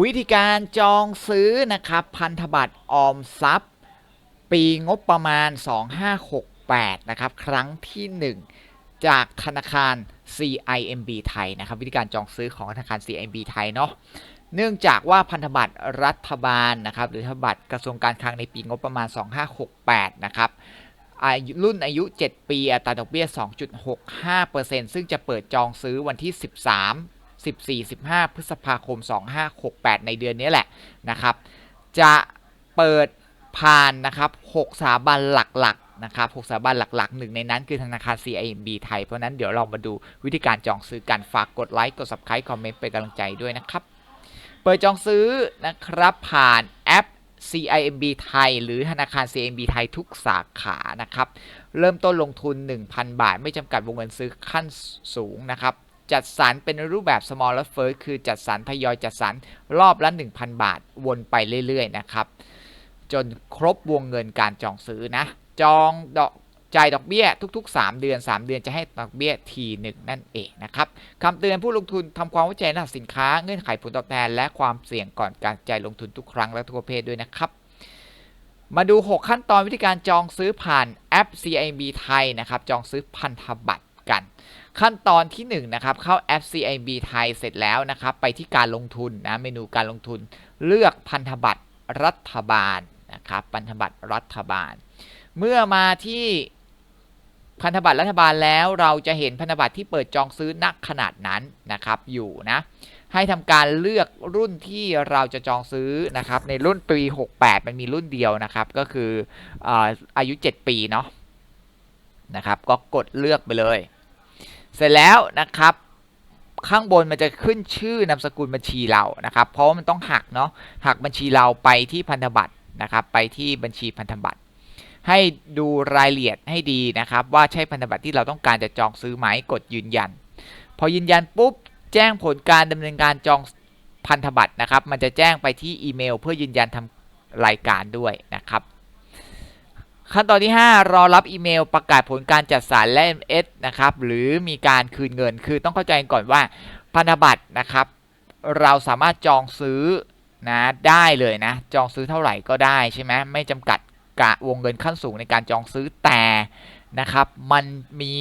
วิธีการจองซื้อนะครับพันธบัตรออมทรัพย์ ปีงบประมาณ 2568 นะครับ ครั้งที่ 1 จากธนาคาร CIMB ไทยนะครับ วิธีการจองซื้อของธนาคาร CIMB ไทยเนาะเนื่องจากว่าพันธบัตรรัฐบาลนะครับ หรือพันธบัตรกระทรวงการคลังในปีงบประมาณ 2568 นะครับอายุรุ่นอายุ 7 ปีอัตราดอกเบี้ย 2.65%ซึ่งจะเปิดจองซื้อวันที่ 13 14 15 พฤษภาคม 2568 ในเดือนนี้แหละนะครับ จะเปิดผ่านนะครับ 6 สถาบันหลักๆนะครับ 6 สถาบันหลักๆ หนึ่งในนั้นคือธนาคาร CIMB ไทย เพราะนั้นเดี๋ยวเรามาดูวิธีการจองซื้อกันฝากกดไลค์ กด Subscribe คอมเมนต์เป็นกำลังใจด้วยนะครับ เปิดจองซื้อนะครับผ่านแอป CIMB ไทย หรือธนาคาร CIMB ไทยทุกสาขานะครับ เริ่มต้นลงทุน 1,000 บาท ไม่จำกัดวงเงินซื้อขั้นสูงนะครับ จัดสรรเป็นรูปแบบ small lot first คือจัดสรรทยอยจัดสรรรอบละ 1,000 บาท วนไปเรื่อยๆ นะครับ จนครบวงเงินการจองซื้อนะ จองดอกจ่ายดอกเบี้ยทุก ๆ 3 เดือน 3 เดือนจะให้ดอกเบี้ยทีหนึ่งนั่นเองนะครับคำเตือนผู้ลงทุนทำความเข้าใจในสินค้าเงื่อนไขผลตอบแทน และความเสี่ยงก่อนการจ่ายลงทุนทุกครั้งและทุกประเภทด้วยนะครับ มาดู 6 ขั้นตอนวิธีการจองซื้อผ่านแอป CIB ไทยนะครับ จองซื้อพันธบัตรกัน ขั้นตอนที่1นะครับเข้าแอป CIB ไทยเสร็จแล้วนะครับไปที่การลงทุนนะเมนูการลงทุน เลือกพันธบัตรรัฐบาลนะครับพันธบัตรรัฐบาล เมื่อมาที่พันธบัตรรัฐบาลแล้วเราจะเห็นพันธบัตรที่เปิดจองซื้อนักขนาดนั้นนะครับอยู่นะให้ทำการเลือกรุ่นที่เราจะจองซื้อนะครับในรุ่นปี 68 มันมีรุ่นเดียวนะครับก็คืออาอายุ 7 ปีเนาะนะครับก็กดเลือกไปเลย เสร็จแล้วนะครับข้างบนมันจะขึ้นชื่อนามสกุลบัญชีเรานะครับ เพราะว่ามันต้องหักเนาะหักบัญชีเราไปที่พันธบัตรนะครับไปที่บัญชีพันธบัตร ให้ดูรายละเอียดให้ดีนะครับ ว่าใช่พันธบัตรที่เราต้องการจะจองซื้อไหมกดยืนยัน พอยืนยันปุ๊บ แจ้งผลการดำเนินการจองพันธบัตรนะครับ มันจะแจ้งไปที่อีเมล เพื่อยืนยันทำรายการด้วยนะครับ ขั้นตอนที่ 5 รอรับอีเมลประกาศผลการจัดสรรและ MS นะครับ หรือมีการคืนเงิน คือต้องเข้าใจก่อนว่าพันธบัตรนะครับ เราสามารถจองซื้อนะได้เลยนะ จองซื้อเท่าไหร่ก็ได้ใช่ไหมไม่จำกัดกะวงเงินขั้นสูงในการจองซื้อแต่นะครับ มันมี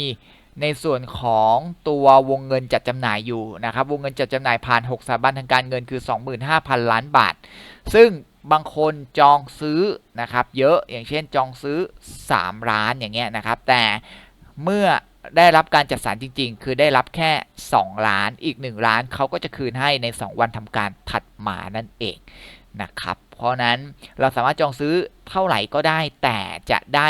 ในส่วนของตัววงเงินจัดจำหน่ายอยู่นะครับ วงเงินจัดจำหน่ายผ่าน 6สถาบันทางการเงินคือ 25,000 ล้านบาท ซึ่ง บางคนจองซื้อนะครับเยอะอย่างเช่นจองซื้อ3ล้านอย่างเงี้ยนะครับ แต่เมื่อได้รับการจัดสรรจริง ๆ คือได้รับแค่ 2 ล้านอีก 1 ล้านเขาก็จะคืนให้ใน 2 วันทำการถัดมานั่นเองนะครับ เพราะนั้นเราสามารถจองซื้อเท่าไหร่ก็ได้ แต่จะได้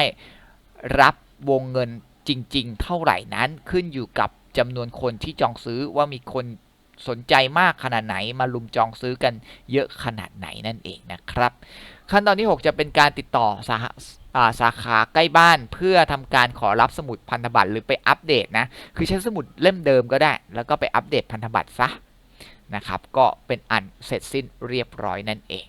รับวงเงินจริง ๆ เท่าไหร่นั้นขึ้นอยู่กับจำนวนคนที่จองซื้อว่ามีคน สนใจมากขนาดไหนมาลุมจองซื้อกันเยอะขนาดไหนนั่นเองนะครับ ขั้นตอนที่ 6 จะเป็นการติดต่อสาขาสาขาใกล้บ้านเพื่อทำการขอรับสมุดพันธบัตรหรือไปอัปเดตนะคือใช้สมุดเล่มเดิมก็ได้ แล้วก็ไปอัปเดตพันธบัตรซะนะครับก็เป็นอันเสร็จสิ้นเรียบร้อยนั่นเอง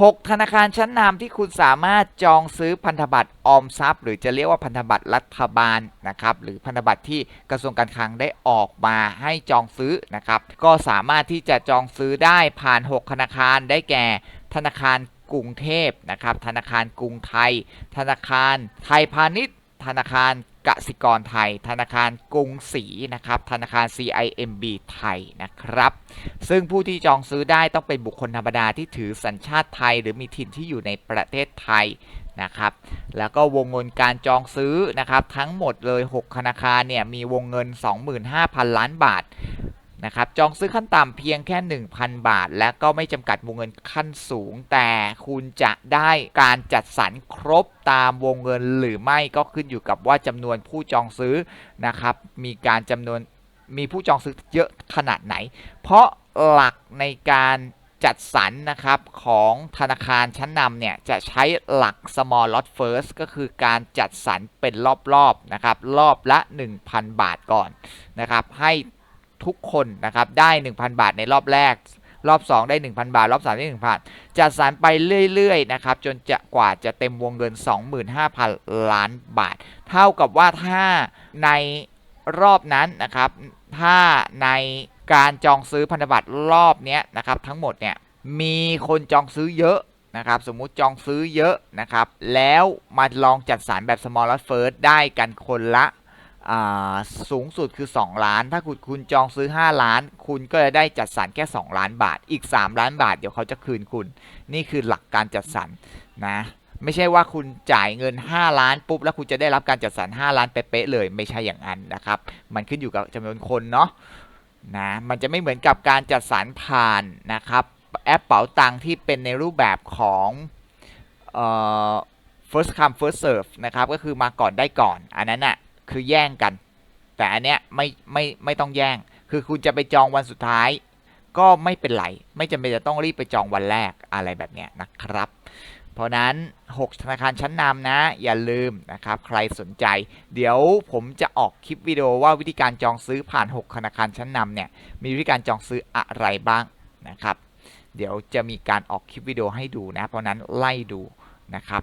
6 ธนาคารชั้นนำที่คุณสามารถจองซื้อพันธบัตรออมทรัพย์ หรือจะเรียกว่าพันธบัตรรัฐบาลนะครับหรือพันธบัตรที่กระทรวงการคลังได้ออกมาให้จองซื้อนะครับก็สามารถที่จะจองซื้อได้ผ่าน 6 ธนาคารได้แก่ ธนาคารกรุงเทพนะครับธนาคารกรุงไทย ธนาคารไทยพาณิชย์ ธนาคาร กสิกรไทย ธนาคารกรุงศรีนะครับ ธนาคาร CIMB ไทยนะครับ ซึ่งผู้ที่จองซื้อได้ต้องเป็นบุคคลธรรมดาที่ถือสัญชาติไทย หรือมีถิ่นที่อยู่ในประเทศไทยนะครับ แล้วก็วงเงินการจองซื้อนะครับ ทั้งหมดเลย 6 ธนาคารเนี่ยมีวงเงิน 25,000 ล้านบาท นะครับจองซื้อขั้นต่ำเพียงแค่ 1,000 บาท และก็ไม่จำกัดวงเงินขั้นสูง แต่คุณจะได้การจัดสรรครบตามวงเงินหรือไม่ก็ขึ้นอยู่กับว่าจำนวนผู้จองซื้อนะครับมีการจำนวนมีผู้จองซื้อเยอะขนาดไหน เพราะหลักในการจัดสรรนะครับของธนาคารชั้นนำเนี่ยจะใช้หลัก small lot first ก็คือการจัดสรรเป็นรอบๆนะครับรอบละ 1,000 บาทก่อนนะครับให้ ทุกคนนะครับได้ 1,000 บาทในรอบแรก รอบ 2 ได้ 1,000 บาท รอบ 3 ได้ 1,000จัดสรรไปเรื่อยๆนะครับจนจะกว่าจะเต็มวงเงิน 25,000 ล้านบาท เท่ากับว่าถ้าในรอบนั้นนะครับ ถ้าในการจองซื้อพันธบัตรรอบนี้นะครับทั้งหมดเนี่ยมีคนจองซื้อเยอะนะครับสมมุติจองซื้อเยอะนะครับ แล้วมาลองจัดสรรแบบ small lot first ได้กันคนละ สูงสุดคือ 2 ล้าน ถ้าคุณคุณจองซื้อ 5 ล้าน คุณก็จะได้จัดสรรแค่ 2 ล้านบาท อีก 3 ล้านบาท เดี๋ยวเขาจะคืนคุณ นี่คือหลักการจัดสรรนะ ไม่ใช่ว่าคุณจ่ายเงิน 5 ล้านปุ๊บแล้วคุณจะได้รับการจัดสรร 5 ล้านเป๊ะๆเลย ไม่ใช่อย่างนั้นนะครับ มันขึ้นอยู่กับจำนวนคนเนาะนะ มันจะไม่เหมือนกับการจัดสรรผ่านนะครับแอปเป๋าตังที่เป็นในรูปแบบของเอ่อ first come first serve นะครับ ก็คือมาก่อนได้ก่อน อันนั้นน่ะ คือแย่งกัน แต่อันเนี้ยไม่ไม่ไม่ต้องแย่ง คือคุณจะไปจองวันสุดท้าย ก็ไม่เป็นไร ไม่จำเป็นจะต้องรีบไปจองวันแรกอะไรแบบเนี้ยนะครับ เพราะนั้น 6 ธนาคารชั้นนำนะ อย่าลืมนะครับ ใครสนใจ เดี๋ยวผมจะออกคลิปวิดีโอว่าวิธีการจองซื้อผ่าน 6 ธนาคารชั้นนำเนี่ย มีวิธีการจองซื้ออะไรบ้างนะครับ เดี๋ยวจะมีการออกคลิปวิดีโอให้ดูนะ เพราะนั้นไล่ดูนะครับ